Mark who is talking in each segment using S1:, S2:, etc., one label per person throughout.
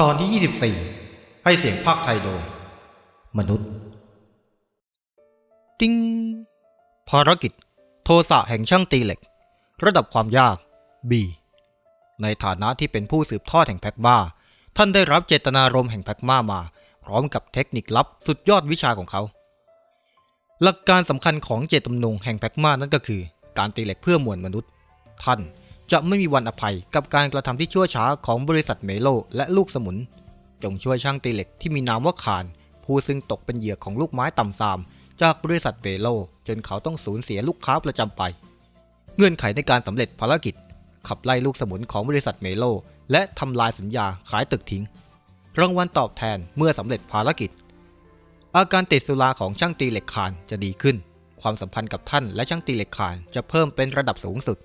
S1: ตอนที่ 24 ให้เสียงภาคไทยโดย มนุษย์ ติ้งภารกิจ โทสะแห่งช่างตีเหล็ก ระดับความยาก B ในฐานะที่เป็นผู้สืบทอดแห่งแพ็กมาท่านได้รับเจตนารมณ์แห่งแพกมามา พร้อมกับเทคนิคลับสุดยอดวิชาของเขา หลักการสำคัญของเจตจำนงแห่งแพกมานั่นก็คือ การตีเหล็กเพื่อมวลมนุษย์ ท่าน จะไม่มีวันอภัยกับการกระทำที่ชั่วช้าของบริษัทเมโลและลูกสมุน จงช่วยช่างตีเหล็กที่มีนามว่าคาน ผู้ซึ่งตกเป็นเหยื่อของลูกไม้ต่ำซาม จากบริษัทเบโล จนเขาต้องสูญเสียลูกค้าประจำไป เงื่อนไขในการสำเร็จภารกิจ ขับไล่ลูกสมุนของบริษัทเมโล และทำลายสัญญาขายตึกทิ้ง รางวัลตอบแทนเมื่อสำเร็จภารกิจ อาการติดสุราของช่างตีเหล็กคานจะดีขึ้น ความสัมพันธ์กับท่านและช่างตีเหล็กคานจะเพิ่มเป็นระดับสูงสุด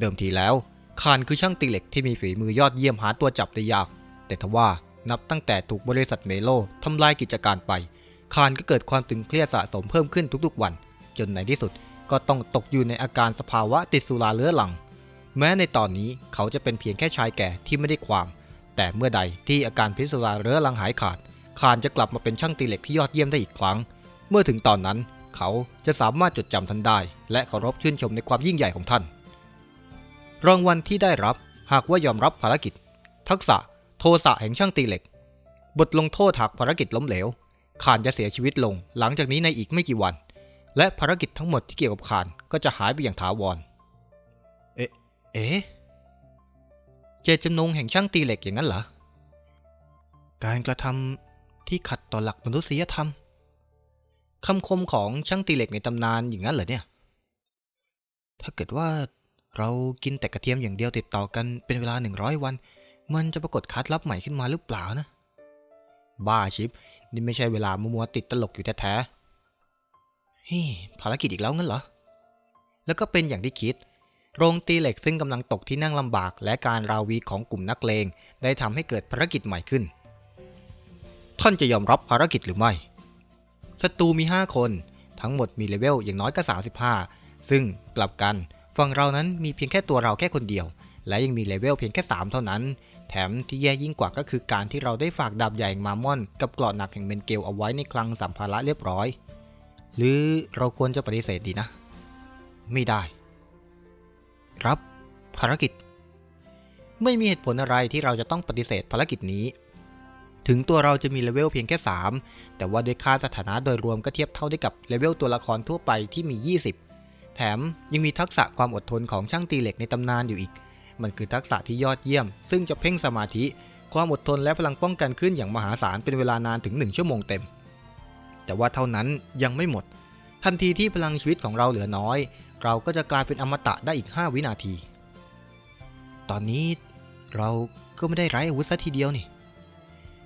S1: เดิมทีแล้ว คานคือช่างตีเหล็กที่มีฝีมือยอดเยี่ยมหาตัวจับได้ยาก แต่ทว่านับตั้งแต่ถูกบริษัทเมโลทำลายกิจการไป คานก็เกิดความตึงเครียดสะสมเพิ่มขึ้นทุกๆวัน จนในที่สุดก็ต้องตกอยู่ในอาการสภาวะติดสุราเรื้อรัง แม้ในตอนนี้เขาจะเป็นเพียงแค่ชายแก่ที่ไม่ได้ความ แต่เมื่อใดที่อาการพิษสุราเรื้อรังหายขาด คานจะกลับมาเป็นช่างตีเหล็กที่ยอดเยี่ยมได้อีกครั้ง เมื่อถึงตอนนั้น เขาจะสามารถจดจำท่านได้ และเคารพชื่นชมในความยิ่งใหญ่ของท่าน รางวัลที่ได้รับหากว่ายอมรับภารกิจ ทักษะ โทสะแห่งช่างตีเหล็ก บทลงโทษหากภารกิจล้มเหลวขานจะเสียชีวิตลงหลังจากนี้ในอีกไม่กี่วัน และภารกิจทั้งหมดที่เกี่ยวกับขานก็จะหายไปอย่างถาวร เอ๊ะ เอ๊ะ เจตจำนงแห่งช่างตีเหล็กอย่างนั้นเหรอ การกระทำที่ขัดต่อหลักมนุษยธรรมคำคมของช่างตีเหล็กในตำนานอย่างนั้นเหรอเนี่ย ถ้าเกิดว่า เรากินแต่กระเทียมอย่างเดียวติดต่อกันเป็นเวลา 100 วัน มันจะปรากฏคัดลับใหม่ขึ้นมาหรือเปล่านะ บ้าชิป นี่ไม่ใช่เวลามัวๆติดตลกอยู่แท้ๆเฮ้ยภารกิจอีกแล้วงั้นเหรอ แล้วก็เป็นอย่างที่คิด โรงตีเหล็กซึ่งกำลังตกที่นั่งลำบากและการราวีของกลุ่มนักเลง ได้ทำให้เกิดภารกิจใหม่ขึ้น ท่านจะยอมรับภารกิจหรือไม่ศัตรูมี 5 คน ทั้งหมดมีเลเวลอย่างน้อยก็35 ซึ่งกลับกัน ฝั่งเรานั้นมีเพียงแค่ตัวเราแค่คนเดียว และยังมีเลเวลเพียงแค่ 3 เท่านั้น แถมที่แย่ยิ่งกว่าก็คือการที่เราได้ฝากดาบใหญ่มามอน กับกรอดหนักแห่งเมนเกลเอาไว้ในคลังสัมภาระเรียบร้อย หรือเราควรจะปฏิเสธดีนะ ไม่ได้ รับภารกิจ ไม่มีเหตุผลอะไรที่เราจะต้องปฏิเสธภารกิจนี้ถึงตัวเราจะมีเลเวลเพียงแค่ 3 แต่ว่าด้วยค่าสถานะโดยรวมก็เทียบเท่าได้กับเลเวลตัวละครทั่วไปที่มี 20 แถมยังมีทักษะความอดทนของช่างตีเหล็กในตำนานอยู่อีก มันคือทักษะที่ยอดเยี่ยม ซึ่งจะเพ่งสมาธิ ความอดทนและพลังป้องกันขึ้นอย่างมหาศาลเป็นเวลานานถึง 1 ชั่วโมงเต็ม แต่ว่าเท่านั้นยังไม่หมด ทันทีที่พลังชีวิตของเราเหลือน้อย เราก็จะกลายเป็นอมตะได้อีก 5 วินาที ตอนนี้เราก็ไม่ได้ไร้อาวุธซะทีเดียวนี่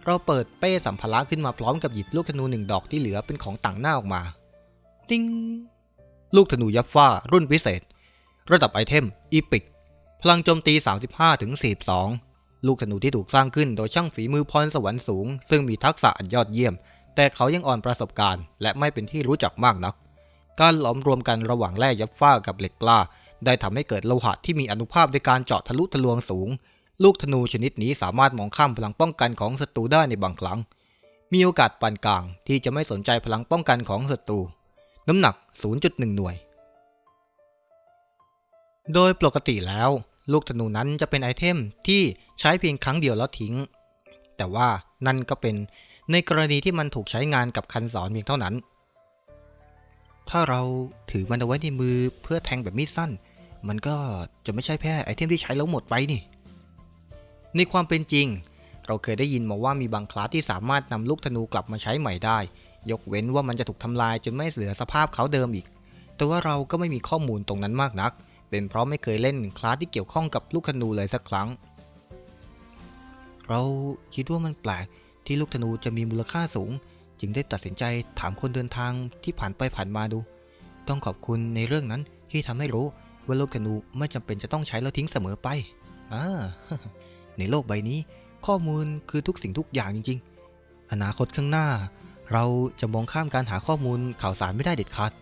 S1: เราเปิดเป้สัมภาระขึ้นมาพร้อมกับหยิบลูกธนูหนึ่งดอกที่เหลือเป็นของต่างหน้าออกมา ติ้ง ลูกธนูยับฟ้ารุ่นพิเศษ ระดับไอเทมอีพิกพลังโจมตี 35ถึง42 ลูกธนูที่ถูกสร้างขึ้นโดยช่างฝีมือพรสวรรค์สูง ซึ่งมีทักษะอันยอดเยี่ยม แต่เขายังอ่อนประสบการณ์ และไม่เป็นที่รู้จักมากนัก การหลอมรวมกันระหว่างแร่ยับฟ้ากับเหล็กกล้า ได้ทำให้เกิดโลหะที่มีอนุภาพในการเจาะทะลุทะลวงสูง ลูกธนูชนิดนี้สามารถมองข้ามพลังป้องกันของศัตรูได้ในบางครั้ง มีโอกาสปานกลางที่จะไม่สนใจพลังป้องกันของศัตรู น้ำหนัก 0.1 หน่วย โดยปกติแล้ว ลูกธนูนั้นจะเป็นไอเทมที่ใช้เพียงครั้งเดียวแล้วทิ้ง แต่ว่านั่นก็เป็นในกรณีที่มันถูกใช้งานกับคันสอนเพียงเท่านั้น ถ้าเราถือมันเอาไว้ในมือเพื่อแทงแบบมีดสั้น มันก็จะไม่ใช่แค่ไอเทมที่ใช้แล้วหมดไปนี่ ในความเป็นจริง เราเคยได้ยินมาว่ามีบางคลาสที่สามารถนำลูกธนูกลับมาใช้ใหม่ได้ ยกเว้นว่ามันจะถูกทำลายจนไม่เหลือสภาพเขาเดิมอีก แต่ว่าเราก็ไม่มีข้อมูลตรงนั้นมากนัก เป็นเพราะไม่เคยเล่นคลาสที่เกี่ยวข้องกับลูกธนูเลยสักครั้ง เราคิดว่ามันแปลกที่ลูกธนูจะมีมูลค่าสูง จึงได้ตัดสินใจถามคนเดินทางที่ผ่านไปผ่านมาดู ต้องขอบคุณในเรื่องนั้นที่ทำให้รู้ว่าลูกธนูไม่จำเป็นจะต้องใช้แล้วทิ้งเสมอไปอ่าในโลกใบนี้ ข้อมูลคือทุกสิ่งทุกอย่างจริง ๆ อนาคตข้างหน้า เราจะมองข้ามการหาข้อมูลข่าวสารไม่ได้เด็ดขาด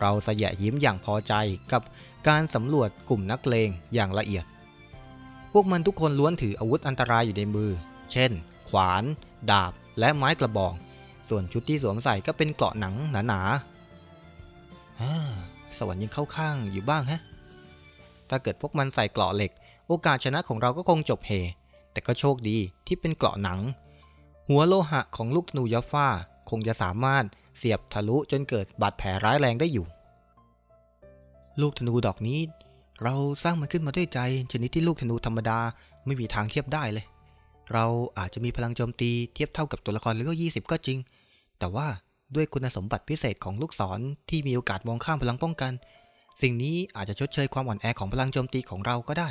S1: เราสยะยิ้มอย่างพอใจกับการสำรวจกลุ่มนักเลงอย่างละเอียด พวกมันทุกคนล้วนถืออาวุธอันตรายอยู่ในมือ เช่น ขวาน ดาบ และไม้กระบอกส่วนชุดที่สวมใส่ก็เป็นเกราะหนังหนาๆอ่าสวรรค์ยังเข้าข้างอยู่บ้างฮะ ถ้าเกิดพวกมันใส่เกราะเหล็ก โอกาสชนะของเราก็คงจบเฮแต่ก็โชคดีที่เป็นเกราะหนัง หัวโลหะของลูกธนูยัฟฟ้าคงจะสามารถเสียบทะลุจนเกิดบาดแผลร้ายแรงได้อยู่ ลูกธนูดอกนี้ เราสร้างมันขึ้นมาด้วยใจ ชนิดที่ลูกธนูธรรมดาไม่มีทางเทียบได้เลย เราอาจจะมีพลังโจมตีเทียบเท่ากับตัวละครเลเวล20 ก็จริง แต่ว่าด้วยคุณสมบัติพิเศษของลูกศรที่มีโอกาสมองข้ามพลังป้องกัน สิ่งนี้อาจจะชดเชยความอ่อนแอของพลังโจมตีของเราก็ได้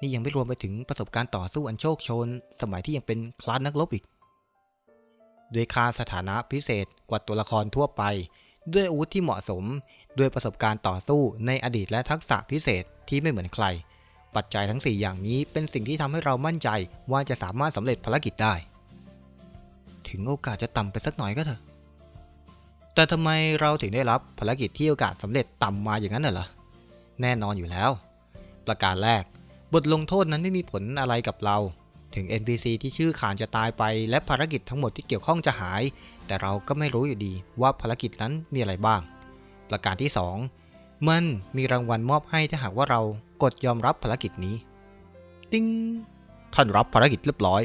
S1: นี่ยังไม่รวมไปถึงประสบการณ์ต่อสู้อันโชคชน สมัยที่ยังเป็นคลาสนักรบอีก ด้วยค่าสถานะพิเศษกว่าตัวละครทั่วไป ด้วยอาวุธที่เหมาะสม ด้วยประสบการณ์ต่อสู้ในอดีตและทักษะพิเศษที่ไม่เหมือนใคร ปัจจัยทั้ง 4 อย่างนี้เป็นสิ่งที่ทำให้เรามั่นใจว่าจะสามารถสำเร็จภารกิจได้ ถึงโอกาสจะต่ำไปสักหน่อยก็เถอะ แต่ทำไมเราถึงได้รับภารกิจที่โอกาสสำเร็จต่ำมาอย่างนั้นน่ะล่ะแน่นอนอยู่แล้ว ประการแรก บทลงโทษนั้นไม่มีผลอะไรกับเรา ถึง NPC ที่ชื่อขานจะตายไป และภารกิจทั้งหมดที่เกี่ยวข้องจะหาย แต่เราก็ไม่รู้อยู่ดีว่าภารกิจนั้นมีอะไรบ้าง ประการที่ 2 มันมีรางวัลมอบให้ถ้าหากว่าเรากดยอมรับภารกิจนี้ ติ้งท่านรับภารกิจเรียบร้อย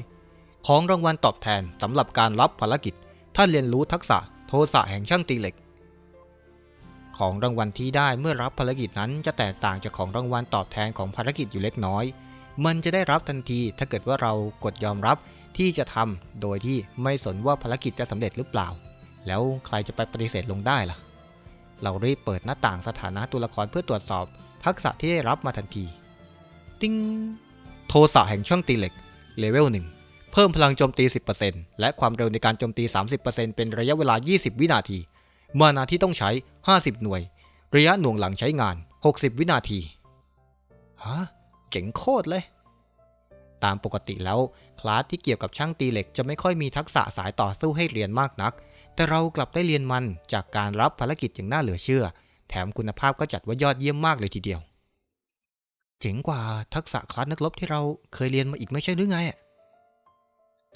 S1: ของรางวัลตอบแทนสำหรับการรับภารกิจ ท่านเรียนรู้ทักษะโทสะแห่งช่างตีเหล็ก ของรางวัลที่ได้เมื่อรับภารกิจนั้นจะแตกต่างจากของรางวัลตอบแทนของภารกิจอยู่เล็กน้อย มันจะได้รับทันทีถ้าเกิดว่าเรากดยอมรับที่จะทำโดยที่ไม่สนว่าภารกิจจะสำเร็จหรือเปล่า แล้วใครจะไปปฏิเสธลงได้ล่ะ เรารีบเปิดหน้าต่างสถานะตัวละครเพื่อตรวจสอบ ทักษะที่ได้รับมาทันที ติ้ง โทสะแห่งช่องตีเหล็ก เลเวล1เพิ่มพลังโจมตี 10%และความเร็วในการโจมตี 30%เป็นระยะเวลา 20 วินาที มานาที่ต้องใช้ 50 หน่วย ระยะหน่วงหลังใช้งาน 60 วินาที ฮะ จ๋งโคตรเลย ตามปกติแล้วคลาสที่เกี่ยวกับช่างตีเหล็กจะไม่ค่อยมีทักษะสายต่อสู้ให้เรียนมากนัก แต่เรากลับได้เรียนมันจากการรับภารกิจอย่างน่าเหลือเชื่อ แถมคุณภาพก็จัดว่ายอดเยี่ยมมากเลยทีเดียว เจ๋งกว่าทักษะคลาสนักรบที่เราเคยเรียนมาอีกไม่ใช่หรือไง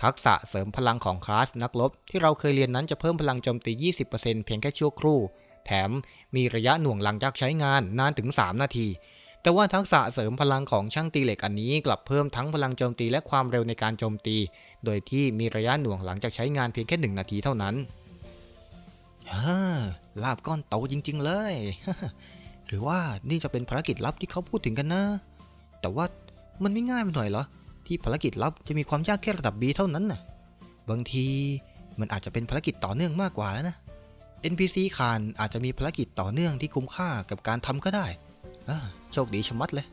S1: ทักษะเสริมพลังของคลาสนักรบที่เราเคยเรียนนั้นจะเพิ่มพลังโจมตี 20%เพียงแค่ชั่วครู่ แถมมีระยะหน่วงหลังจากใช้งานนานถึง 3 นาที แต่ว่าทักษะเสริมพลังของช่างตีเหล็กอันนี้กลับเพิ่มทั้งพลังโจมตีและความเร็วในการโจมตี โดยที่มีระยะหน่วงหลังจากใช้งานเพียงแค่ 1 นาทีเท่านั้นฮ่าลาบก้อนโตจริง ๆ เลย หรือว่านี่จะเป็นภารกิจลับที่เขาพูดถึงกันนะ แต่ว่ามันไม่ง่ายไปหน่อยเหรอ ที่ภารกิจลับจะมีความยากแค่ระดับ B เท่านั้นน่ะบางทีมันอาจจะเป็นภารกิจต่อเนื่องมากกว่านะ NPC คานอาจจะมีภารกิจต่อเนื่องที่คุ้มค่ากับการทำก็ได้ โชคดีชะมัดเลย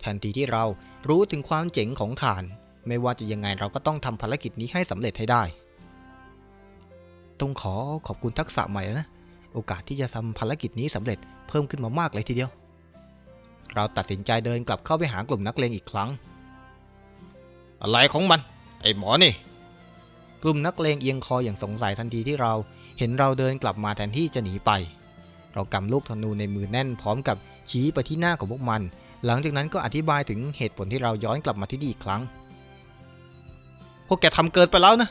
S1: แทนที่ที่เรารู้ถึงความเจ๋งของขาน ไม่ว่าจะยังไงเราก็ต้องทำภารกิจนี้ให้สำเร็จให้ได้ ต้องขอขอบคุณทักษะใหม่นะ โอกาสที่จะทำภารกิจนี้สำเร็จเพิ่มขึ้นมามากเลยทีเดียว เราตัดสินใจเดินกลับเข้าไปหากลุ่มนักเลงอีกครั้ง อะไรของมัน ไอ้หมอนี่ กลุ่มนักเลงเอียงคออย่างสงสัยทันทีที่เราเห็นเราเดินกลับมาแทนที่จะหนีไป เรากำลูกธนูในมือแน่นพร้อมกับ ชี้ไปที่หน้าของพวกมัน หลังจากนั้นก็อธิบายถึงเหตุผลที่เราย้อนกลับมาที่นี่อีกครั้ง พวกแกทำเกินไปแล้วนะ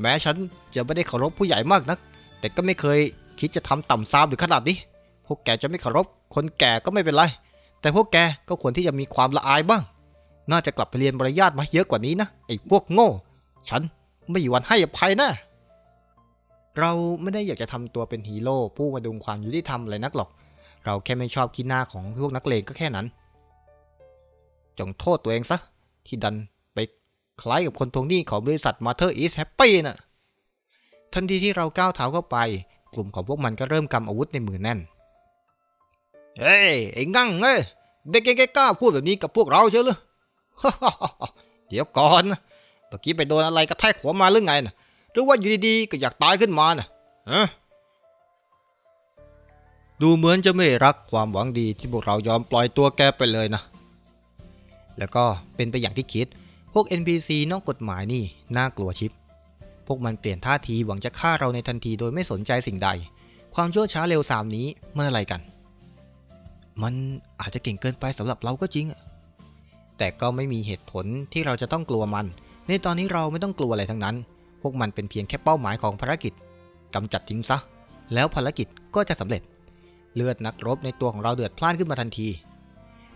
S1: แม้ฉันจะไม่ได้เคารพผู้ใหญ่มากนัก แต่ก็ไม่เคยคิดจะทำต่ำซามถึงขนาดนี้ พวกแกจะไม่เคารพ คนแก่ก็ไม่เป็นไร แต่พวกแกก็ควรที่จะมีความละอายบ้าง น่าจะกลับไปเรียนมารยาทมาเยอะกว่านี้นะไอ้พวกโง่ ฉันไม่มีวันให้อภัยนะเราไม่ได้อยากจะทำตัวเป็นฮีโร่ผู้มาดุงความยุติธรรมอะไรนักหรอก เราแค่ไม่ชอบขี้หน้าของพวกนักเลงก็แค่นั้น จงโทษตัวเองซะ ที่ดันไปคล้ายกับคนทวงหนี้ของบริษัท Matter is Happy น่ะ ทันทีที่เราก้าวเท้าเข้าไป กลุ่มของพวกมันก็เริ่มกำอาวุธในมือแน่น เฮ้ย ไอ้งั่งเอ้ยเด็กแกกล้าพูดแบบนี้กับพวกเราเชียวหรือเดี๋ยวก่อนนะเมื่อกี้ไปโดนอะไรกระแทกหัวมาหรือไงนะหรือว่าอยู่ดีๆก็อยากตายขึ้นมานะฮะ ดูเหมือนจะไม่รักความหวังดีที่พวกเรายอมปล่อยตัวแกไปเลยนะ แล้วก็เป็นไปอย่างที่คิด พวก NPC นอกกฎหมายนี่น่ากลัวชิบ พวกมันเปลี่ยนท่าทีหวังจะฆ่าเราในทันทีโดยไม่สนใจสิ่งใด ความชั่วช้าเร็วสามนี้มันอะไรกัน มันอาจจะเก่งเกินไปสำหรับเราก็จริง แต่ก็ไม่มีเหตุผลที่เราจะต้องกลัวมัน ในตอนนี้เราไม่ต้องกลัวอะไรทั้งนั้น พวกมันเป็นเพียงแค่เป้าหมายของภารกิจกำจัดทิ้งซะ แล้วภารกิจก็จะสำเร็จ เลือดนักรบในตัวของเราเดือดพล่านขึ้นมาทันที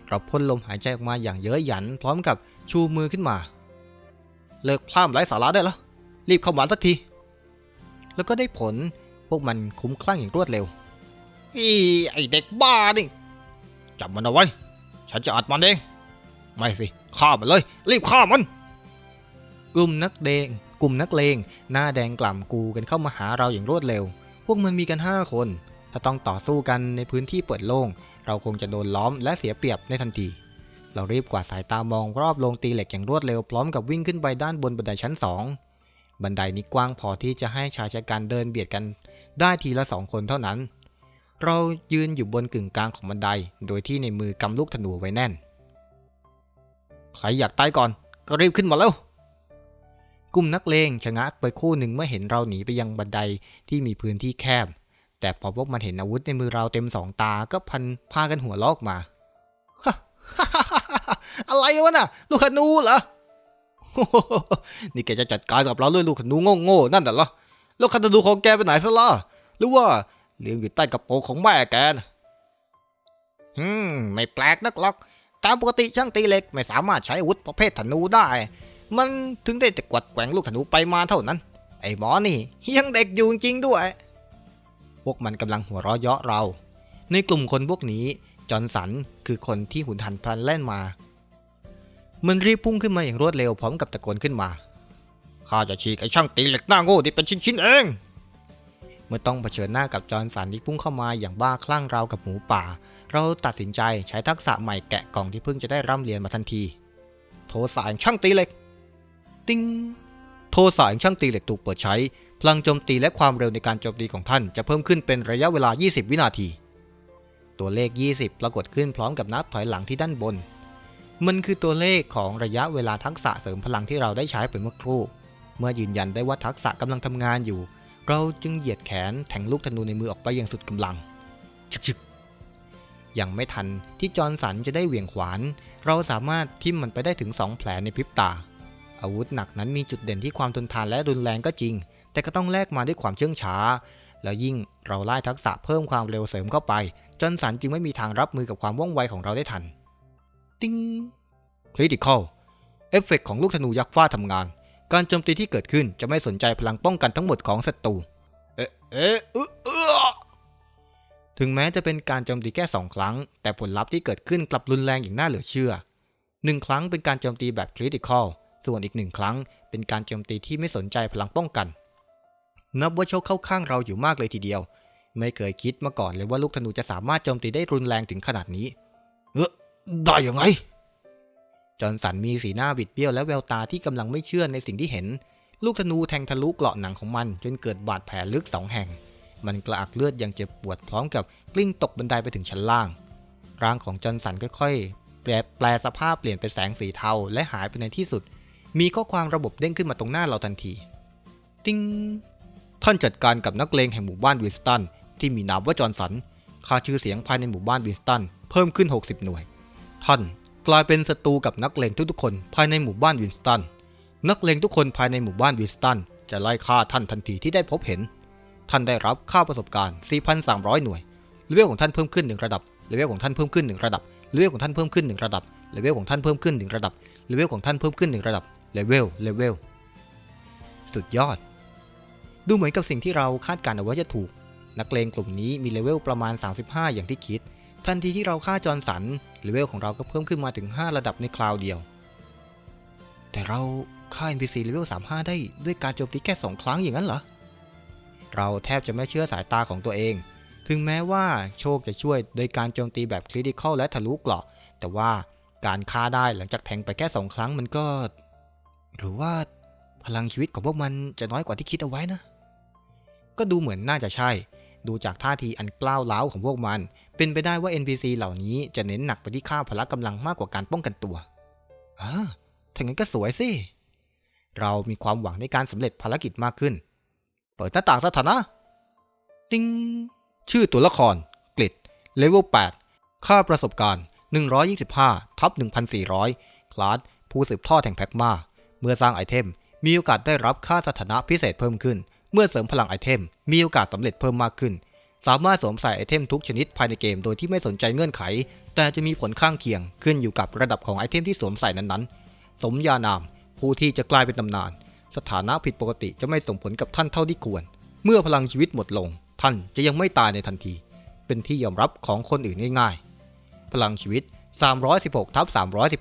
S1: เราพ่นลมหายใจออกมาอย่างเย้ยหยัน พร้อมกับชูมือขึ้นมา เลิกพล่ามไร้สาระได้แล้ว รีบเข้ามาสักที แล้วก็ได้ผลพวกมันคุ้มคลั่งอย่างรวดเร็วอีไอเด็กบ้านี่จับมันเอาไว้ ฉันจะอัดมันเอง ไม่สิฆ่ามันเลย รีบฆ่ามัน กลุ่มนักเดงกลุ่มนักเลงหน้าแดงกล่ำกูกันเข้ามาหาเราอย่างรวดเร็ว พวกมันมีกัน5คน ถ้าต้องต่อสู้กันในพื้นที่เปิดโล่ง เราคงจะโดนล้อมและเสียเปรียบในทันที เรารีบกวาดสายตามองรอบโรงตีเหล็กอย่างรวดเร็วพร้อมกับวิ่งขึ้นไปด้านบนบันไดชั้น 2 บันไดนี้กว้างพอที่จะให้ชายชะกันเดินเบียดกัน ได้ทีละสองคนเท่านั้น เรายืนอยู่บนกึ่งกลางของบันได โดยที่ในมือกำลูกธนูไว้แน่น ใครอยากตายก่อน ก็รีบขึ้นมาแล้วกลุ่มนักเลงชะงักไปคู่หนึ่งเมื่อเห็นเราหนีไปยังบันไดที่มีพื้นที่แคบ แต่พอพวกมันเห็นอาวุธในมือเราเต็มสองตาก็พันพากันหัวลอกมาอะไรวะน่ะ ลูกขนูเหรอนี่แกจะจัดการกับเราด้วยลูกขนูโง่ๆนั่นเหรอแล้วขนูของแกไปไหนซะล่ะหรือว่าเลี้ยงอยู่ใต้กระโปรงของแม่แกนะอืมไม่แปลกนักหรอกตามปกติช่างตีเหล็กไม่สามารถใช้อาวุธประเภทธนูได้ มันถึงได้แต่กวัดแกว่งลูกธนูไปมาเท่านั้น ไอ้หมอนี่ยังเด็กอยู่จริงด้วย วกมันกำลังหัวเราะเยาะเรา ในกลุ่มคนพวกนี้ จอห์นสันคือคนที่หุนหันพลันแล่นมา มันรีบพุ่งขึ้นมาอย่างรวดเร็วพร้อมกับตะโกนขึ้นมา ข้าจะฉีกไอ้ช่างตีเหล็กหน้าโง่ที่เป็นชิ้นๆเอง เมื่อต้องเผชิญหน้ากับจอห์นสันที่พุ่งเข้ามาอย่างบ้าคลั่งราวกับหมูป่า เราตัดสินใจใช้ทักษะใหม่แกะกล่องที่เพิ่งจะได้ร่ำเรียนมาทันที โทสะแห่งช่างตีเหล็ก ติ้งโทรสะแห่งช่างตีเหล็กถูกเปิดใช้ พลังโจมตีและความเร็วในการโจมตีของท่านจะเพิ่มขึ้นเป็นระยะเวลา 20 วินาที ตัวเลข 20 ปรากฏขึ้นพร้อมกับนับถอยหลังที่ด้านบน มันคือตัวเลขของระยะเวลาทักษะเสริมพลังที่เราได้ใช้ไปเมื่อครู่ เมื่อยืนยันได้ว่าทักษะกำลังทำงานอยู่ เราจึงเหยียดแขนแทงลูกธนูในมือออกไปอย่างสุดกำลังชึกๆยังไม่ทันที่จอร์นสันจะได้เหวี่ยงขวาน เราสามารถทิ่มมันไปได้ถึง 2 แผลในพริบตา อาวุธหนักนั้นมีจุดเด่นที่ความทนทานและรุนแรงก็จริง แต่ก็ต้องแลกมาด้วยความเชื่องช้า แล้วยิ่งเราไล่ทักษะเพิ่มความเร็วเสริมเข้าไปจอร์นสันจึงไม่มีทางรับมือกับความว่องไวของเราได้ทัน ติ้งคริติคอลเอฟเฟกของลูกธนูยักษ์ฟ้าทำงาน การโจมตีที่เกิดขึ้นจะไม่สนใจพลังป้องกันทั้งหมดของศัตรู เอ๊ะ เอ๊ะเอ๊ะเอ๊ะถึงแม้จะเป็นการโจมตีแค่สองครั้ง แต่ผลลัพธ์ที่เกิดขึ้นกลับรุนแรงอย่างน่าเหลือเชื่อหนึ่งครั้งเป็นการโจมตีแบบคริติคอลส่วนอีกหนึ่งครั้งเป็นการโจมตีที่ไม่สนใจพลังป้องกัน นับว่าโชคเข้าข้างเราอยู่มากเลยทีเดียว ไม่เคยคิดมาก่อนเลยว่าลูกธนูจะสามารถโจมตีได้รุนแรงถึงขนาดนี้ เออได้ยังไง จอห์นสันมีสีหน้าบิดเบี้ยวและแววตาที่กำลังไม่เชื่อในสิ่งที่เห็น ลูกธนูแทงทะลุเกราะหนังของมัน จนเกิดบาดแผลลึกสองแห่ง มันกระอักเลือดอย่างเจ็บปวดพร้อมกับกลิ้งตกบันไดไปถึงชั้นล่าง ร่างของจอห์นสันค่อยๆ แปลแปลสภาพเปลี่ยนเป็นแสงสีเทาและหายไปในที่สุด มีข้อความระบบเด้งขึ้นมาตรงหน้าเราทันที ติ้ง ท่านจัดการกับนักเลงแห่งหมู่บ้านวินสตันที่มีนามว่าจอห์นสันค่าชื่อเสียงภายในหมู่บ้านวินสตันเพิ่มขึ้น 60 หน่วย ท่านกลายเป็นศัตรูกับนักเลงทุกๆคนภายในหมู่บ้านวินสตัน นักเลงทุกคนภายในหมู่บ้านวินสตันจะไล่ฆ่าท่านทันทีที่ได้พบเห็น ท่านได้รับค่าประสบการณ์ 4,300 หน่วยเลเวลของท่านเพิ่มขึ้น 1 ระดับเลเวลของท่านเพิ่มขึ้น 1 ระดับเลเวลของท่านเพิ่มขึ้น 1 ระดับเลเวลของท่านเพิ่มขึ้น 1 ระดับเลเวลของท่านเพิ่มขึ้น 1 ระดับเลเวลเลเวล สุดยอด ดูเหมือนกับสิ่งที่เราคาดการณ์เอาไว้จะถูก นักเลงกลุ่มนี้มีเลเวลประมาณ 35 อย่างที่คิด ทันทีที่เราฆ่าจอร์นสันเลเวลของเราก็เพิ่มขึ้นมาถึง 5 ระดับในคราวเดียว แต่เราฆ่า NPC เลเวล35 ได้ด้วยการโจมตีแค่ 2 ครั้งอย่างนั้นเหรอ เราแทบจะไม่เชื่อสายตาของตัวเอง ถึงแม้ว่าโชคจะช่วยโดยการโจมตีแบบคริติคอลและทะลุเกราะ แต่ว่าการฆ่าได้หลังจากแทงไปแค่ 2 ครั้งมันก็ หรือว่า พลังชีวิตของพวกมันจะน้อยกว่าที่คิดเอาไว้นะ ก็ดูเหมือนน่าจะใช่ ดูจากท่าทีอันกล้าวร้าวของพวกมัน เป็นไปได้ว่า NPC เหล่านี้จะเน้นหนักไปที่ค่าพละกำลังมากกว่าการป้องกันตัวอ่าถ้างั้นก็สวยสิ เรามีความหวังในการสำเร็จภารกิจมากขึ้น เปิดหน้าต่างสถานะติ้งชื่อตัวละคร กลิดเลเวล 8 ค่าประสบการณ์ 125 ทับ 1,400 คลาสผู้สืบทอดแห่งแพ็กมา เมื่อสร้างไอเทม มีโอกาสได้รับค่าสถานะพิเศษเพิ่มขึ้น เมื่อเสริมพลังไอเทม มีโอกาสสำเร็จเพิ่มมากขึ้น สามารถสวมใส่ไอเทมทุกชนิดภายในเกมโดยที่ไม่สนใจเงื่อนไข แต่จะมีผลข้างเคียงขึ้นอยู่กับระดับของไอเทมที่สวมใส่นั้นๆ สมญานาม ผู้ที่จะกลายเป็นตำนาน สถานะผิดปกติจะไม่ส่งผลกับท่านเท่าที่ควร เมื่อพลังชีวิตหมดลง ท่านจะยังไม่ตายในทันที เป็นที่ยอมรับของคนอื่นง่ายๆ พลังชีวิต 316ทับ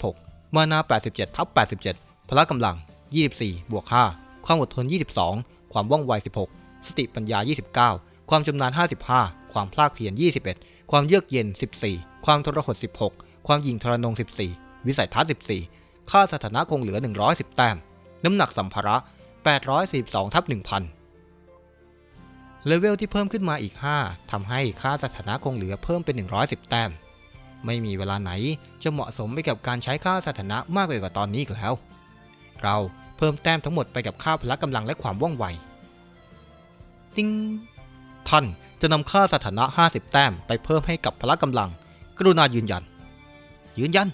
S1: 316 มานา 87ทับ87 พละกำลัง 24 บวก 5 ความอดทน 22 ความว่องไว 16 สติปัญญา 29 ความชำนาญ 55 ความพลากเพียร 21 ความเยือกเย็น 14 ความทรหด 16 ความยิงทรนง 14 วิสัยทัศน์ 14 ค่าสถานะคงเหลือ 110 แต้ม น้ำหนักสัมภาระ 842ทับ1,000 เลเวลที่เพิ่มขึ้นมาอีก 5ทำให้ค่าสถานะคงเหลือเพิ่มเป็น 110 แต้มไม่มีเวลาไหนจะเหมาะสมไปกับการใช้ค่าสถานะมากไปกว่าตอนนี้อีกแล้ว เราเพิ่มแต้มทั้งหมดไปกับค่าพละกำลังและความว่องไว ติ้ง ท่านจะนำค่าสถานะ 50 แต้มไปเพิ่มให้กับพละกำลัง กรุณายืนยัน ยืนยัน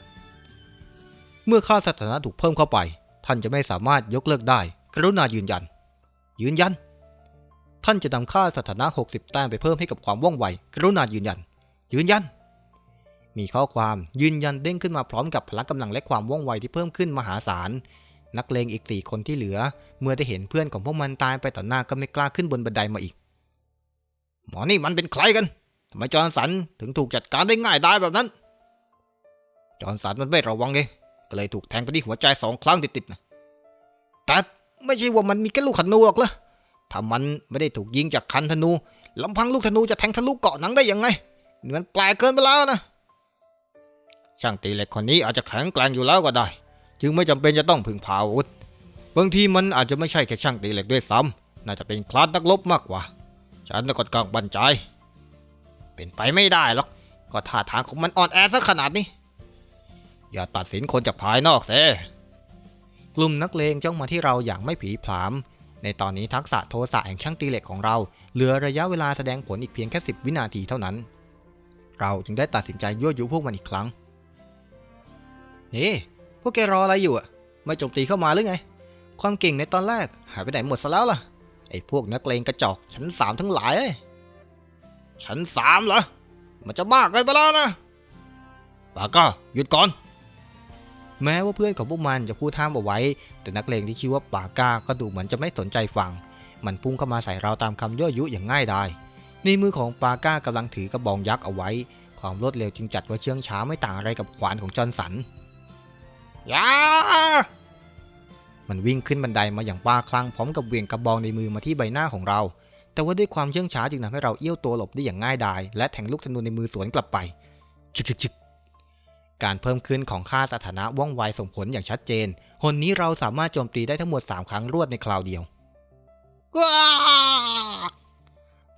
S1: เมื่อค่าสถานะถูกเพิ่มเข้าไป ท่านจะไม่สามารถยกเลิกได้ กรุณายืนยัน ยืนยัน ท่านจะนำค่าสถานะ 60 แต้มไปเพิ่มให้กับความว่องไว กรุณายืนยัน ยืนยัน มีข้อความยืนยันเด้งขึ้นมาพร้อมกับพละกำลังและความว่องไวที่เพิ่มขึ้นมหาศาล นักเลงอีก4คนที่เหลือ เมื่อได้เห็นเพื่อนของพวกมันตายไปต่อหน้าก็ไม่กล้าขึ้นบนบันไดมาอีก หมอนี่มันเป็นใครกันทำไมจอร์นสันถึงถูกจัดการได้ง่ายได้แบบนั้น จอร์นสันมันไม่ระวังไงก็เลยถูกแทงไปที่หัวใจสองครั้งติดๆนะแต่ไม่ใช่ว่ามันมีแค่ลูกธนูหรอกเหรอถ้ามันไม่ได้ถูกยิงจากคันธนูลำพังลูกธนูจะแทงทะลุเกาะหนังได้ยังไงนี่มันแปลกเกินไปแล้วนะช่างตีเหล็กคนนี้อาจจะแข็งแกร่งอยู่แล้วก็ได้ จึงไม่จำเป็นจะต้องพึ่งพาอาวุธบางทีมันอาจจะไม่ใช่แค่ช่างตีเหล็กด้วยซ้ำน่าจะเป็นคลาสนักรบมากกว่า ฉันก็กลางบันใจ เป็นไปไม่ได้หรอก ก็ท่าทางของมันอ่อนแอซะขนาดนี้ อย่าตัดสินคนจากภายนอกเสกลุ่มนักเลงจ้องมาที่เราอย่างไม่ผีผลาม ในตอนนี้ทักษะโทสะแห่งช่างตีเหล็กของเรา เหลือระยะเวลาแสดงผลอีกเพียงแค่ 10 วินาทีเท่านั้น เราจึงได้ตัดสินใจยั่วยุพวกมันอีกครั้ง นี่ พวกแกรออะไรอยู่อะไม่โจมตีเข้ามาหรือไง ความเก่งในตอนแรกหายไปไหนหมดซะแล้วล่ะ ไอ้พวกนักเลงกระจอกชั้นสามทั้งหลายเอ้ยชั้นสามเหรอ มันจะมากเกินไปแล้วนะปาก็หยุดก่อน แม้ว่าเพื่อนของพวกมันจะพูดท่ามเอาไว้ แต่นักเลงที่ชื่อว่าปาก้าก็ดูเหมือนจะไม่สนใจฟัง มันพุ่งเข้ามาใส่เราตามคำยั่วยุอย่างง่ายดายในมือของปาก้ากำลังถือกระบองยักษ์เอาไว้ ความรวดเร็วจึงจัดว่าเชื่องช้าไม่ต่างอะไรกับขวานของจอร์นสัน ยามันวิ่งขึ้นบันไดมาอย่างบ้าคลั่งพร้อมกับเวียงกระบองในมือมาที่ใบหน้าของเรา แต่ว่าด้วยความเชื่องช้าจึงทำให้เราเอี้ยวตัวหลบได้อย่างง่ายดาย และแทงลูกธนูในมือสวนกลับไปชึกชึกชึกการเพิ่มขึ้นของค่าสถานะว่องไวส่งผลอย่างชัดเจน หนนี้เราสามารถโจมตีได้ทั้งหมด 3 ครั้งรวดในคราวเดียวว้า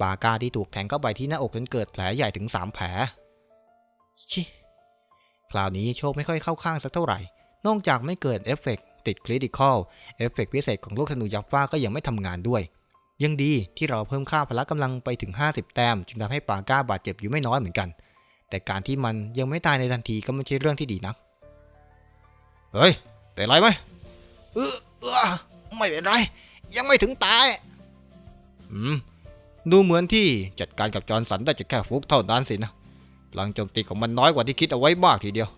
S1: ปากาที่ถูกแทงเข้าไปที่หน้าอกจนเกิดแผลใหญ่ถึง 3 แผลชิคราวนี้โชคไม่ค่อยเข้าข้างสักเท่าไหร่ นอกจากไม่เกิดเอฟเฟกต์ติดคริติคอลเอฟเฟกต์พิเศษของลูกธนูยักษ์ฟ้าก็ยังไม่ทำงานด้วย ยังดีที่เราเพิ่มค่าพละกำลังไปถึง 50 แต้ม จึงทำให้ปาก้าบาดเจ็บอยู่ไม่น้อยเหมือนกัน แต่การที่มันยังไม่ตายในทันทีก็ไม่ใช่เรื่องที่ดีนัก เฮ้ยเป็นไรไหมเออเออไม่เป็นไร ยังไม่ถึงตาย อืม ดูเหมือนที่จัดการกับจอร์นสันได้จะแค่ฟุกเท่านั้นสินะพลังโจมตีของมันน้อยกว่าที่คิดเอาไว้มากทีเดียว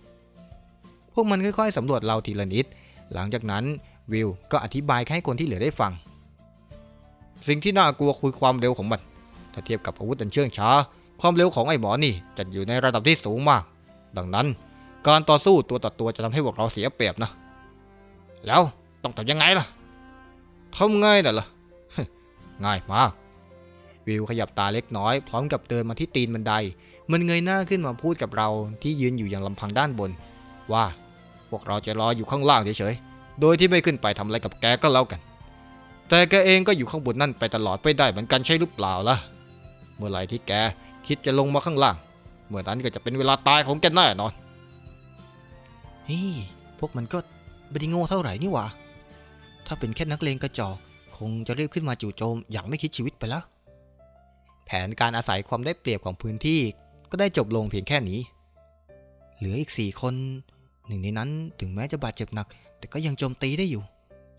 S1: วกมันค่อยๆสำรวจเราทีละนิด หลังจากนั้นวิลก็อธิบายให้คนที่เหลือได้ฟัง สิ่งที่น่ากลัวคือความเร็วของมัน ถ้าเทียบกับอาวุธอันเชื่องช้า ความเร็วของไอ้หมอนี่จะอยู่ในระดับที่สูงมาก ดังนั้น การต่อสู้ตัวต่อตัวจะทำให้พวกเราเสียเปรียบนะ แล้วต้องทำยังไงล่ะทำไงน่ะล่ะง่ายมาก วิวขยับตาเล็กน้อย พร้อมกับเดินมาที่ตีนบันได มันเงยหน้าขึ้นมาพูดกับเราที่ยืนอยู่อย่างลำพังด้านบน ว่า พวกเราจะรออยู่ข้างล่างเฉยๆ โดยที่ไม่ขึ้นไปทำอะไรกับแกก็แล้วกัน แต่แกเองก็อยู่ข้างบนนั่นไปตลอดไปได้เหมือนกันใช่หรือเปล่าล่ะ เมื่อไหร่ที่แกคิดจะลงมาข้างล่าง เมื่อนั้นก็จะเป็นเวลาตายของแกแน่นอนฮ้ยพวกมันก็ไม่ได้โง่เท่าไหร่นี่หว่า ถ้าเป็นแค่นักเลงกระจอกคงจะรีบขึ้นมาจู่โจมอย่างไม่คิดชีวิตไปแล้ว แผนการอาศัยความได้เปรียบของพื้นที่ก็ได้จบลงเพียงแค่นี้ เหลืออีกสี่คน หนึ่งในนั้นถึงแม้จะบาดเจ็บหนัก แต่ก็ยังโจมตีได้อยู่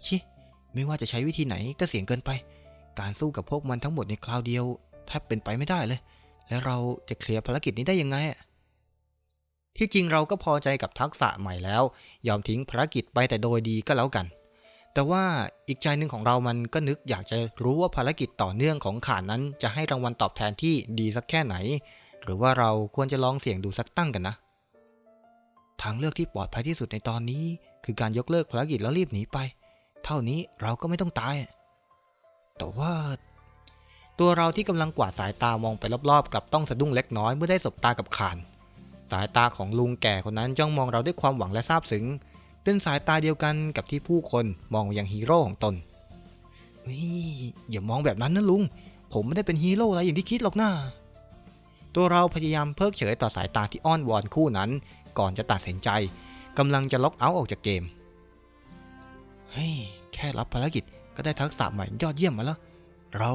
S1: ชิไม่ว่าจะใช้วิธีไหนก็เสี่ยงเกินไป การสู้กับพวกมันทั้งหมดในคราวเดียวแทบเป็นไปไม่ได้เลย แล้วเราจะเคลียร์ภารกิจนี้ได้ยังไงอะที่จริงเราก็พอใจกับทักษะใหม่แล้ว ยอมทิ้งภารกิจไปแต่โดยดีก็แล้วกัน แต่ว่าอีกใจหนึ่งของเรามันก็นึกอยากจะรู้ว่าภารกิจต่อเนื่องของข่านนั้น จะให้รางวัลตอบแทนที่ดีสักแค่ไหน หรือว่าเราควรจะลองเสี่ยงดูสักตั้งกันนะ ทางเลือกที่ปลอดภัยที่สุดในตอนนี้ คือการยกเลิกภารกิจแล้วรีบหนีไป เท่านี้เราก็ไม่ต้องตาย แต่ว่า ตัวเราที่กำลังกวาดสายตามองไปรอบๆ กลับต้องสะดุ้งเล็กน้อยเมื่อได้สบตากับขาน สายตาของลุงแก่คนนั้นจ้องมองเราด้วยความหวังและซาบซึ้งเป็นสายตาเดียวกันกับที่ผู้คนมองอย่างฮีโร่ของตนเฮ้ยอย่ามองแบบนั้นนะลุง ผมไม่ได้เป็นฮีโร่อะไรอย่างที่คิดหรอกนะตัวเราพยายามเพิกเฉยต่อสายตาที่อ้อนวอนคู่นั้น ก่อนจะตัดสินใจกำลังจะล็อกเอาท์ออกจากเกม เฮ้ย แค่รับภารกิจก็ได้ทักษะใหม่ยอดเยี่ยมมาแล้ว เรา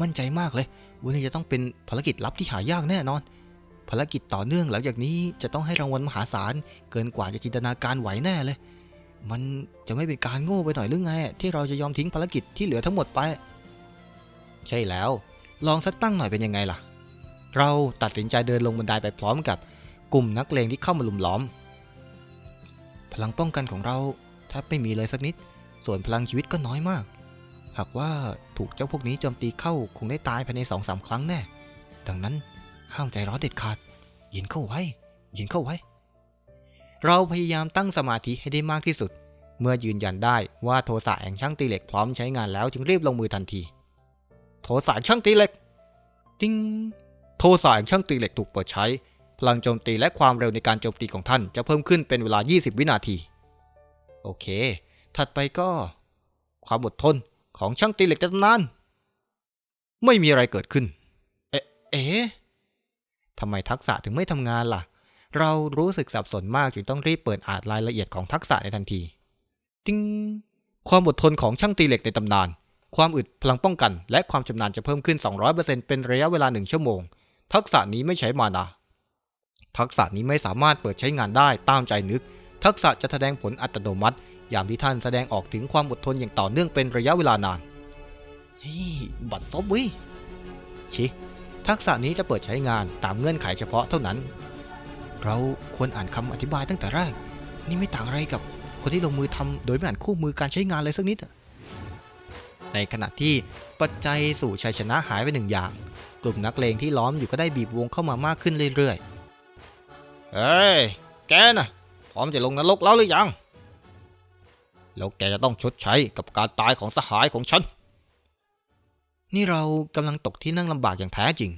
S1: มั่นใจมากเลย วันนี้จะต้องเป็นภารกิจลับที่หายากแน่นอน ภารกิจต่อเนื่องหลังจากนี้จะต้องให้รางวัลมหาศาลเกินกว่าจะจินตนาการไหวแน่เลย มันจะไม่เป็นการโง่ไปหน่อยหรือไง ที่เราจะยอมทิ้งภารกิจที่เหลือทั้งหมดไป ใช่แล้ว ลองสักตั้งหน่อยเป็นยังไงล่ะ เราตัดสินใจเดินลงบันไดไปพร้อมกับ กลุ่มนักเลงที่เข้ามาลุมล้อม พลังป้องกันของเราแทบไม่มีเลยสักนิด ส่วนพลังชีวิตก็น้อยมาก หากว่าถูกเจ้าพวกนี้โจมตีเข้าคงได้ตายภายในสองสามครั้งแน่ ดังนั้นห้ามใจร้อนเด็ดขาด ยินเข้าไว้ ยินเข้าไว้ เราพยายามตั้งสมาธิให้ได้มากที่สุด เมื่อยืนยันได้ว่าโทสะแห่งช่างตีเหล็กพร้อมใช้งานแล้วจึงรีบลงมือทันที โทสะช่างตีเหล็ก ติ้งโทสะแห่งช่างตีเหล็กถูกเปิดใช้ พลังโจมตีและความเร็วในการโจมตีของท่านจะเพิ่มขึ้นเป็นเวลา 20 วินาที โอเค ถัดไปก็ ความอดทนของช่างตีเหล็กในตำนานไม่มีอะไรเกิดขึ้น เอ๊ะเอ๊ะทำไมทักษะถึงไม่ทำงานล่ะ เรารู้สึกสับสนมากจึงต้องรีบเปิดอ่านรายละเอียดของทักษะในทันทีติ้งความอดทนของช่างตีเหล็กในตำนาน ความอึดพลังป้องกัน และความชำนาญจะเพิ่มขึ้น 200%เป็นระยะเวลา 1 ชั่วโมง ทักษะนี้ไม่ใช้มานา ทักษะนี้ไม่สามารถเปิดใช้งานได้ตามใจนึก ทักษะจะแสดงผลอัตโนมัติ ยามที่ท่านแสดงออกถึงความอดทนอย่างต่อเนื่องเป็นระยะเวลานานเฮ้ยบัตรซบวิชิทักษะนี้จะเปิดใช้งานตามเงื่อนไขเฉพาะเท่านั้น เราควรอ่านคำอธิบายตั้งแต่แรก นี่ไม่ต่างอะไรกับคนที่ลงมือทำโดยไม่อ่านคู่มือการใช้งานเลยสักนิด ในขณะที่ปัจจัยสู่ชัยชนะหายไปหนึ่งอย่าง กลุ่มนักเลงที่ล้อมอยู่ก็ได้บีบวงเข้ามามากขึ้นเรื่อยๆ เอ้ย แกน่ะพร้อมจะลงนรกแล้วหรือยัง แล้วแกจะต้องชดใช้กับการตายของสหายของฉัน นี่เรากำลังตกที่นั่งลำบากอย่างแท้จริง